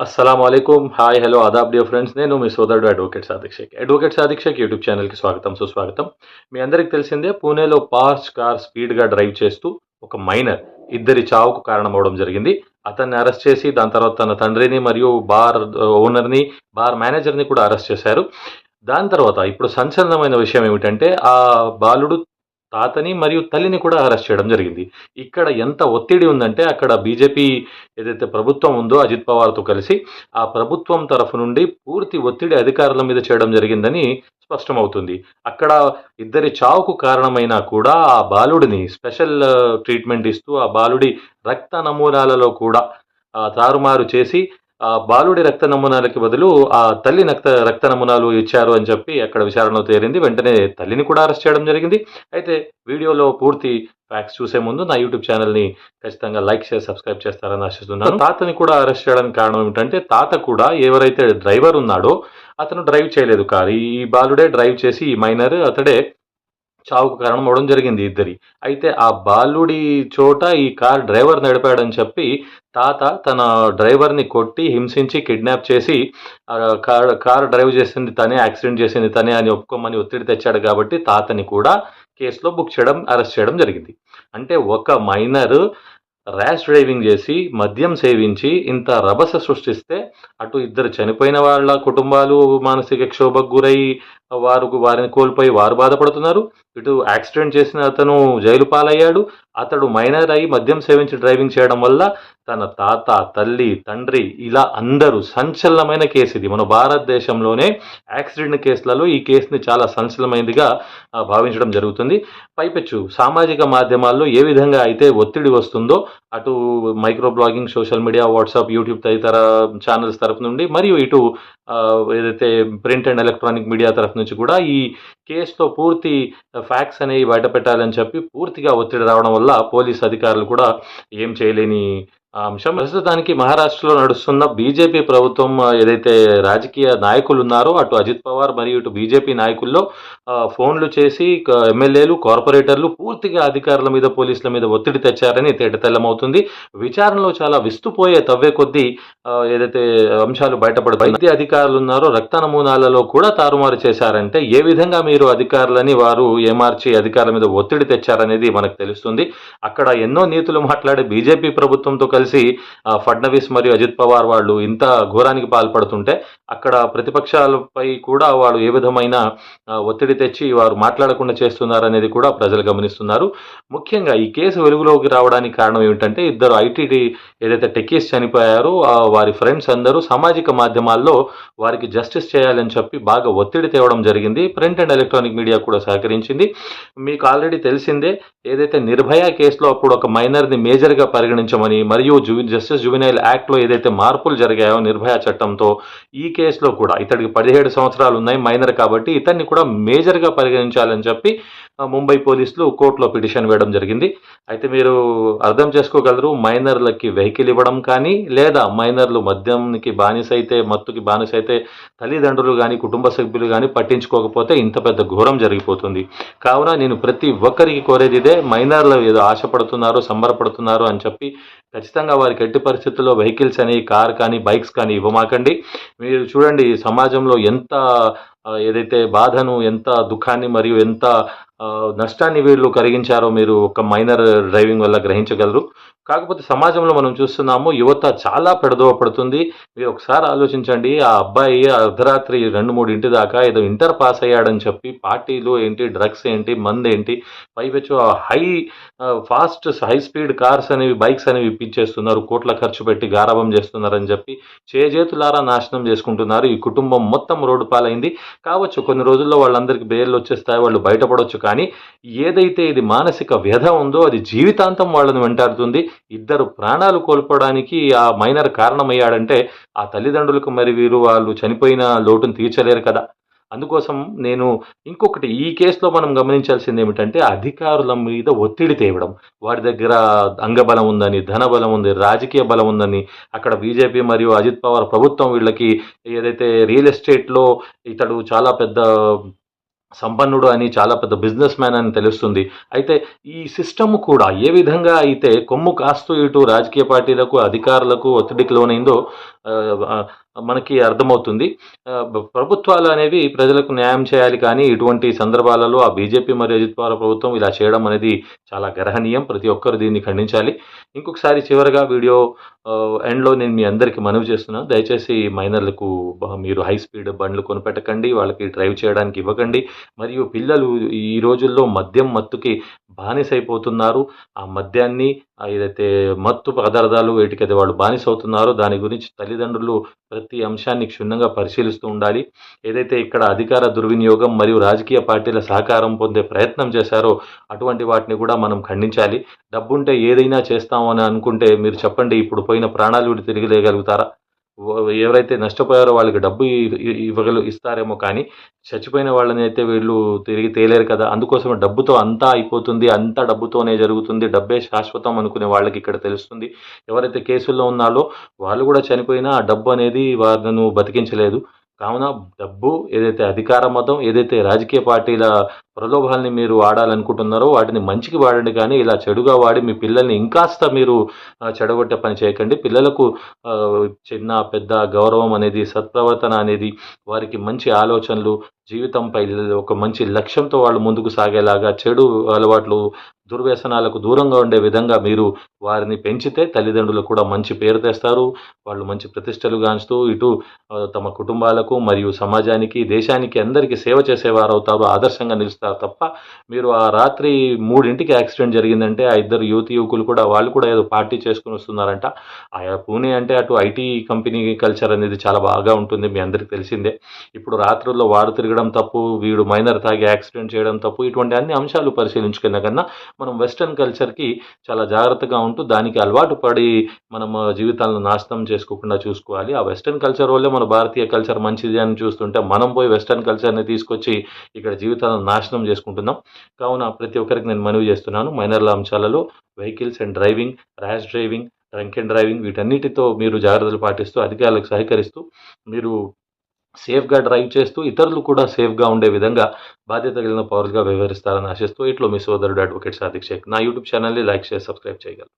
అస్సలం అయికం hi hello ఆదాబ్ డియర్ ఫ్రెండ్స్ నేను మీ సోదరుడు advocate Sadiq Shaik advocate Sadiq Shaik YouTube ఛానల్కి స్వాగతం సుస్వాగతం మీ అందరికీ తెలిసిందే పూణేలో పార్స్ కార్ స్పీడ్గా డ్రైవ్ చేస్తూ ఒక మైనర్ ఇద్దరి చావుకు కారణమవడం జరిగింది అతన్ని అరెస్ట్ చేసి దాని తర్వాత తన తండ్రిని మరియు బార్ ఓనర్ని బార్ మేనేజర్ని కూడా అరెస్ట్ చేశారు దాని తర్వాత ఇప్పుడు సంచలనమైన విషయం ఏమిటంటే ఆ బాలుడు తాతని మరియు తల్లిని కూడా అరెస్ట్ చేయడం జరిగింది. ఇక్కడ ఎంత ఒత్తిడి ఉందంటే అక్కడ బీజేపీ ఏదైతే ప్రభుత్వం ఉందో అజిత్ పవార్తో కలిసి ఆ ప్రభుత్వం తరఫు నుండి పూర్తి ఒత్తిడి అధికారుల మీద చేయడం జరిగిందని స్పష్టమవుతుంది. అక్కడ ఇద్దరి చావుకు కారణమైనా కూడా ఆ బాలుడిని స్పెషల్ ట్రీట్మెంట్ ఇస్తూ ఆ బాలుడి రక్త నమూనాలలో కూడా తారుమారు చేసి ఆ బాలుడి రక్త నమూనాలకి బదులు ఆ తల్లి రక్త రక్త నమూనాలు ఇచ్చారు అని చెప్పి అక్కడ విచారణలో తేలింది. వెంటనే తల్లిని కూడా అరెస్ట్ చేయడం జరిగింది. అయితే వీడియోలో పూర్తి ఫ్యాక్స్ చూసే ముందు నా యూట్యూబ్ ఛానల్ని ఖచ్చితంగా లైక్ చేసి సబ్స్క్రైబ్ చేస్తారని ఆశిస్తున్నాను. తాతని కూడా అరెస్ట్ చేయడానికి కారణం ఏమిటంటే తాత కూడా ఎవరైతే డ్రైవర్ ఉన్నాడో అతను డ్రైవ్ చేయలేదు కారు ఈ బాలుడే డ్రైవ్ చేసి ఈ మైనర్ అతడే చావుకు కారణం జరిగింది ఇద్దరి. అయితే ఆ బాలుడి చోట ఈ కార్ డ్రైవర్ నడిపాడని చెప్పి తాత తన డ్రైవర్ని కొట్టి హింసించి కిడ్నాప్ చేసి కార్ కార్ డ్రైవ్ చేసింది తనే యాక్సిడెంట్ చేసింది తనే అని ఒప్పుకోమని ఒత్తిడి తెచ్చాడు కాబట్టి తాతని కూడా కేసులో బుక్ చేయడం అరెస్ట్ చేయడం జరిగింది. అంటే ఒక మైనర్ ర్యాష్ డ్రైవింగ్ చేసి మద్యం సేవించి ఇంత రభస సృష్టిస్తే అటు ఇద్దరు చనిపోయిన వాళ్ళ కుటుంబాలు మానసిక క్షోభకు గురై వారు వారిని కోల్పోయి వారు బాధపడుతున్నారు. ఇటు యాక్సిడెంట్ చేసిన అతను జైలు పాలయ్యాడు. అతడు మైనర్ అయి మద్యం సేవించి డ్రైవింగ్ చేయడం వల్ల తన తాత తల్లి తండ్రి ఇలా అందరూ సంచలనమైన కేసు ఇది. మన భారతదేశంలోనే యాక్సిడెంట్ కేసులలో ఈ కేసుని చాలా సంచలనమైనదిగా భావించడం జరుగుతుంది. పైపెచ్చు సామాజిక మాధ్యమాల్లో ఏ విధంగా అయితే ఒత్తిడి వస్తుందో అటు micro blogging social media WhatsApp YouTube తదితర ఛానల్స్ తరఫు నుండి మరియు ఇటు ఏదైతే ప్రింట్ అండ్ ఎలక్ట్రానిక్ మీడియా తరఫు నుంచి కూడా ఈ కేసుతో పూర్తి ఫ్యాక్ట్స్ అనేవి బయట పెట్టాలని చెప్పి పూర్తిగా ఒత్తిడి రావడం వల్ల పోలీస్ అధికారులు కూడా ఏం చేయలేని అంశం. ప్రస్తుతానికి మహారాష్ట్రలో నడుస్తున్న బీజేపీ ప్రభుత్వం ఏదైతే రాజకీయ నాయకులు ఉన్నారో అటు అజిత్ పవార్ మరియు ఇటు బీజేపీ నాయకుల్లో ఫోన్లు చేసి ఎమ్మెల్యేలు కార్పొరేటర్లు పూర్తిగా అధికారుల మీద పోలీసుల మీద ఒత్తిడి తెచ్చారని తేటతెల్లమవుతుంది. విచారణలో చాలా విస్తుపోయే తవ్వే కొద్దీ ఏదైతే అంశాలు బయటపడతాయి వైద్య అధికారులు ఉన్నారో రక్త నమూనాలలో కూడా తారుమారు చేశారంటే ఏ విధంగా మీరు అధికారులని వారు ఏమార్చి అధికారుల మీద ఒత్తిడి తెచ్చారనేది మనకు తెలుస్తుంది. అక్కడ ఎన్నో నీతులు మాట్లాడే బీజేపీ ప్రభుత్వంతో కలిసి ఫడ్నవీస్ మరియు అజిత్ పవార్ వాళ్ళు ఇంత ఘోరానికి పాల్పడుతుంటే అక్కడ ప్రతిపక్షాలపై కూడా వాళ్ళు ఏ విధమైన ఒత్తిడి తెచ్చి వారు మాట్లాడకుండా చేస్తున్నారనేది కూడా ప్రజలు గమనిస్తున్నారు. ముఖ్యంగా ఈ కేసు వెలుగులోకి రావడానికి కారణం ఏమిటంటే ఇద్దరు ఐటీడీ ఏదైతే టెక్కీస్ చనిపోయారో వారి ఫ్రెండ్స్ అందరూ సామాజిక మాధ్యమాల్లో వారికి జస్టిస్ చేయాలని చెప్పి బాగా ఒత్తిడి తేవడం జరిగింది. ప్రింట్ అండ్ ఎలక్ట్రానిక్ మీడియా కూడా సహకరించింది. మీకు ఆల్రెడీ తెలిసిందే ఏదైతే నిర్భయ కేసులో అప్పుడు ఒక మైనర్ని మేజర్గా పరిగణించమని మరియు జు జస్టిస్ జువినైల్ యాక్ట్లో ఏదైతే మార్పులు జరిగాయో నిర్భయ చట్టంతో ఈ కేసులో కూడా ఇతడికి పదిహేడు సంవత్సరాలు ఉన్నాయి మైనర్ కాబట్టి ఇతన్ని కూడా మేజర్గా పరిగణించాలని చెప్పి ముంబై పోలీసులు కోర్టులో పిటిషన్ వేయడం జరిగింది. అయితే మీరు అర్థం చేసుకోగలరు మైనర్లకి వెహికల్ ఇవ్వడం కానీ లేదా మైనర్లు మద్యంకి బానిస అయితే మత్తుకి బానిస అయితే తల్లిదండ్రులు కానీ కుటుంబ సభ్యులు కానీ పట్టించుకోకపోతే ఇంత పెద్ద ఘోరం జరిగిపోతుంది. కావున నేను ప్రతి ఒక్కరికి కోరేది ఇదే మైనర్లు ఏదో ఆశపడుతున్నారు సంబరపడుతున్నారు అని చెప్పి ఖచ్చితంగా వారికి ఎట్టి పరిస్థితుల్లో వెహికల్స్ అని కార్ కానీ బైక్స్ కానీ ఇవ్వమాకండి. మీరు చూడండి సమాజంలో ఎంత ఏదైతే బాధను ఎంత దుఃఖాన్ని మరియు ఎంత నష్టాన్ని వీళ్ళు కలిగించారో మీరు ఒక మైనర్ డ్రైవింగ్ వల్ల గ్రహించగలరు. కాకపోతే సమాజంలో మనం చూస్తున్నాము యువత చాలా పెడదోవ పడుతుంది. మీరు ఒకసారి ఆలోచించండి ఆ అబ్బాయి అర్ధరాత్రి రెండు మూడు ఇంటి దాకా ఏదో ఇంటర్ పాస్ అయ్యాడని చెప్పి పార్టీలు ఏంటి డ్రగ్స్ ఏంటి మందు ఏంటి పైపెచ్చు high fast high speed cars అనేవి బైక్స్ అనేవి ఇప్పించేస్తున్నారు. కోట్ల ఖర్చు పెట్టి గారాబం చేస్తున్నారని చెప్పి చేజేతులారా నాశనం చేసుకుంటున్నారు. ఈ కుటుంబం మొత్తం రోడ్డు పాలైంది. కావచ్చు కొన్ని రోజుల్లో వాళ్ళందరికీ బెయిల్ వచ్చేస్తాయి వాళ్ళు బయటపడవచ్చు కానీ ఏదైతే ఇది మానసిక వ్యధ ఉందో అది జీవితాంతం వాళ్ళని వెంటాడుతుంది. ఇద్దరు ప్రాణాలు కోల్పోవడానికి ఆ మైనర్ కారణమయ్యాడంటే ఆ తల్లిదండ్రులకు మరి వీరు వాళ్ళు చనిపోయిన లోటును తీర్చలేరు కదా. అందుకోసం నేను ఇంకొకటి ఈ కేసులో మనం గమనించాల్సింది ఏమిటంటే అధికారుల మీద ఒత్తిడి తేవడం. వారి దగ్గర అంగబలం ఉందని ధనబలం ఉంది రాజకీయ బలం ఉందని అక్కడ బీజేపీ మరియు అజిత్ పవార్ ప్రభుత్వం వీళ్ళకి ఏదైతే రియల్ ఎస్టేట్లో ఇతడు చాలా పెద్ద సంపన్నుడు అని చాలా పెద్ద బిజినెస్ మ్యాన్ అని తెలుస్తుంది. అయితే ఈ సిస్టమ్ కూడా ఏ విధంగా అయితే కొమ్ము కాస్తూ ఇటు రాజకీయ పార్టీలకు అధికారులకు ఒత్తిడికి లోనైందో మనకి అర్థమవుతుంది. ప్రభుత్వాలు అనేవి ప్రజలకు న్యాయం చేయాలి కానీ ఇటువంటి సందర్భాలలో ఆ బీజేపీ మరియు అజిత్ పవార్ ప్రభుత్వం ఇలా చేయడం అనేది చాలా గర్హనీయం. ప్రతి ఒక్కరు దీన్ని ఖండించాలి. ఇంకొకసారి చివరగా వీడియో ఎండ్లో నేను మీ అందరికీ మనవి చేస్తున్నాను. దయచేసి మైనర్లకు మీరు హై స్పీడ్ బండ్లు కొనిపెట్టకండి వాళ్ళకి డ్రైవ్ చేయడానికి ఇవ్వకండి. మరియు పిల్లలు ఈ రోజుల్లో మద్యం మత్తుకి బానిసైపోతున్నారు. ఆ మద్యాన్ని ఏదైతే మత్తు పదార్థాలు వీటికైతే వాళ్ళు బానిస అవుతున్నారో దాని గురించి తల్లిదండ్రులు ప్రతి అంశాన్ని క్షుణ్ణంగా పరిశీలిస్తూ ఉండాలి. ఏదైతే ఇక్కడ అధికార దుర్వినియోగం మరియు రాజకీయ పార్టీల సహకారం పొందే ప్రయత్నం చేశారో అటువంటి వాటిని కూడా మనం ఖండించాలి. డబ్బుంటే ఏదైనా చేస్తామని అని అనుకుంటే మీరు చెప్పండి ఇప్పుడు పోయిన ప్రాణాలు తిరిగి లేగలుగుతారా ఎవరైతే నష్టపోయారో వాళ్ళకి డబ్బు ఇ- ఇవ్వగలు ఇస్తారేమో కానీ చచ్చిపోయిన వాళ్ళని అయితే వీళ్ళు తిరిగి తేలేరు కదా. అందుకోసం డబ్బుతో అంతా అయిపోతుంది అంతా డబ్బుతోనే జరుగుతుంది డబ్బే శాశ్వతం అనుకునే వాళ్ళకి ఇక్కడ తెలుస్తుంది. ఎవరైతే కేసుల్లో ఉన్నారో వాళ్ళు కూడా చనిపోయినా ఆ డబ్బు అనేది వాళ్ళను బతికించలేదు. కావున డబ్బు ఏదైతే అధికార మతం ఏదైతే రాజకీయ పార్టీల ప్రలోభాల్ని మీరు వాడాలనుకుంటున్నారో వాటిని మంచికి వాడండి కానీ ఇలా చెడుగా వాడి మీ పిల్లల్ని ఇంకాస్త మీరు చెడగొట్టే పని చేయకండి. పిల్లలకు చిన్న పెద్ద గౌరవం అనేది సత్ప్రవర్తన అనేది వారికి మంచి ఆలోచనలు జీవితంపై ఒక మంచి లక్ష్యంతో వాళ్ళు ముందుకు సాగేలాగా చెడు అలవాట్లు దుర్వ్యసనాలకు దూరంగా ఉండే విధంగా మీరు వారిని పెంచితే తల్లిదండ్రులు కూడా మంచి పేరు తెస్తారు. వాళ్ళు మంచి ప్రతిష్టలు గాంచుతూ ఇటు తమ కుటుంబాలకు మరియు సమాజానికి దేశానికి అందరికీ సేవ చేసేవారు అవుతారు ఆదర్శంగా నిలుస్తారు తప్ప మీరు ఆ రాత్రి మూడింటికి యాక్సిడెంట్ జరిగిందంటే ఆ ఇద్దరు యువతి యువకులు కూడా వాళ్ళు కూడా ఏదో పార్టీ చేసుకుని వస్తున్నారంట. ఆయా పూణే అంటే అటు ఐటీ కంపెనీ కల్చర్ అనేది చాలా బాగా ఉంటుంది మీ అందరికీ తెలిసిందే. ఇప్పుడు రాత్రుల్లో వాడు తిరగడం తప్పు వీడు మైనర్ తాగి యాక్సిడెంట్ చేయడం తప్పు ఇటువంటి అన్ని అంశాలు పరిశీలించుకున్న కన్నా మనం వెస్ట్రన్ కల్చర్కి చాలా జాగ్రత్తగా ఉంటూ దానికి అలవాటు పడి మనం జీవితాలను నాశనం చేసుకోకుండా చూసుకోవాలి. ఆ వెస్ట్రన్ కల్చర్ వల్లే మన భారతీయ కల్చర్ మంచిది అని చూస్తుంటే మనం పోయి వెస్ట్రన్ కల్చర్ని తీసుకొచ్చి ఇక్కడ జీవితాలను నాశనం చేసుకుంటున్నాం. కావున ప్రతి ఒక్కరికి నేను మనవి చేస్తున్నాను. మైనర్ల అంశాలలో vehicles and driving rash driving drunk and driving వీటన్నిటితో మీరు జాగ్రత్తలు పాటిస్తూ అధికారులకు సహకరిస్తూ మీరు సేఫ్గా డ్రైవ్ చేస్తూ ఇతరులు కూడా సేఫ్గా ఉండే విధంగా బాధ్యత కలిగిన పౌరులుగా వ్యవహరిస్తారని ఆశిస్తూ ఇట్లో మీ సోదరుడు అడ్వకేట్ సాదిక్ షేక్. నా యూట్యూబ్ ఛానల్ని లైక్ చేసి సబ్స్క్రైబ్ చేయగలరు.